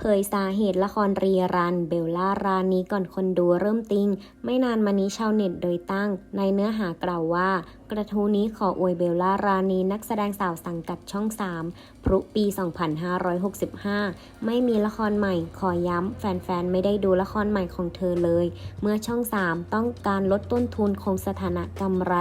เผยสาเหตุละครรีรัน เบลล่ารานีก่อนคนดูเริ่มติง ไม่นานมานี้ชาวเน็ตโดยตั้ง ในเนื้อหากล่าวว่า กระทู้นี้ขออวยเบลล่ารานีนักแสดงสาวสังกัดช่อง 3 พรุปี 2565 ไม่มีละครใหม่ ขอย้ำ แฟนๆ ไม่ได้ดูละครใหม่ของเธอเลย เมื่อช่อง 3 ต้องการลดต้นทุนคงสถานะกำไร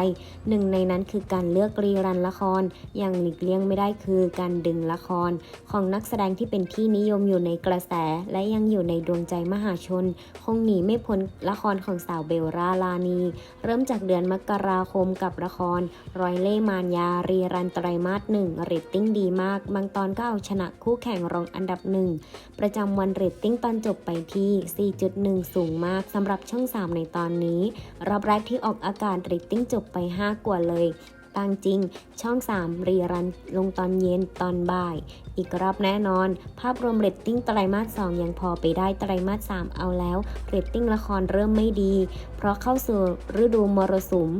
หนึ่งในนั้นคือการเลือกรีรันละคร อย่างหลีกเลี่ยงไม่ได้คือการดึงละคร ของนักแสดงที่เป็นที่นิยมอยู่ในกระแสและยังอยู่ในดวงใจมหาชน คงหนีไม่พ้นละครของสาวเบลลาลานี เริ่มจากเดือนมกราคมกับละคร รอยเล่มานยา รีรันไตรมาสหนึ่งเรตติ้งดีมาก บางตอนก็เอาชนะคู่แข่งรองอันดับหนึ่งประจำวันเรตติ้งตอนจบไปที่ 4.1 สูงมากสำหรับช่อง 3 ในตอนนี้ รอบแรกที่ออกอากาศเรตติ้งจบไป 5 กว่าเลย ตางจริง ช่อง 3 รีรันลงตอนเย็นตอนบ่าย อีกรอบแน่นอน ภาพรวมเรตติ้งไตรมาส 2 ยังพอไปได้ไตรมาส 3 เอาแล้วเรตติ้งละครเริ่มไม่ดี เพราะเข้าสู่ฤดูมรสุม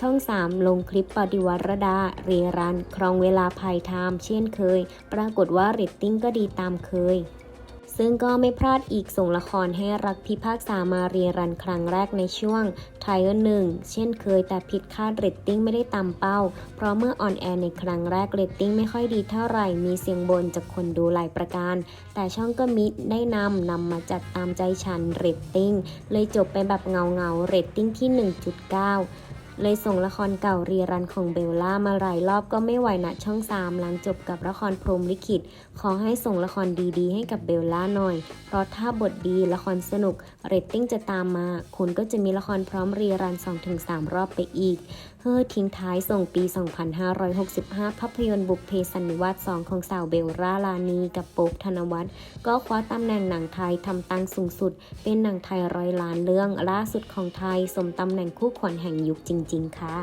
ช่อง 3 ลงคลิปปฏิวัติรดา เรีรัน ครองเวลาภัยไทม์เช่นเคย ปรากฏว่าเรตติ้งก็ดีตามเคย ซึ่งก็ไม่พลาดอีกส่งละครให้รักพิพากษามาเรียรันครั้งแรกในช่วงไทเออร์หนึ่งเช่นเคยแต่ผิดคาดเรตติ้งไม่ได้ตามเป้า เพราะเมื่อออนแอร์ในครั้งแรกเรตติ้งไม่ค่อยดีเท่าไหร่มีเสียงบนจากคนดูหลายประการ แต่ช่องก็มิดได้นำนำมาจัดตามใจฉันเรตติ้งเลยจบไปแบบเงาเงาเรตติ้งที่ 1.9 เลยส่งละครเก่ารีรันของเบลล่ามาหลายรอบก็ไม่ไหวนะช่อง3หลังจบกับละครพรมลิขิต ขอให้ส่งละครดีๆ ให้กับเบลล่าหน่อย เพราะถ้าบทดีละครสนุกเรตติ้งจะตามมา คุณก็จะมีละครพร้อมรีรัน 2-3 รอบไปอีก เฮ้อทิ้งท้ายส่งปี 2565 ภาพยนตร์บุพเพสันนิวาส2ของสาวเบลล่าลานีกับโป๊บธนวัฒน์ก็คว้าตำแหน่งหนังไทยทำตังค์สูงสุด เป็นหนังไทยร้อยล้านเรื่องล่าสุดของไทยสมตำแหน่งคู่ขวัญแห่งยุคจริงจริง ๆ ค่ะ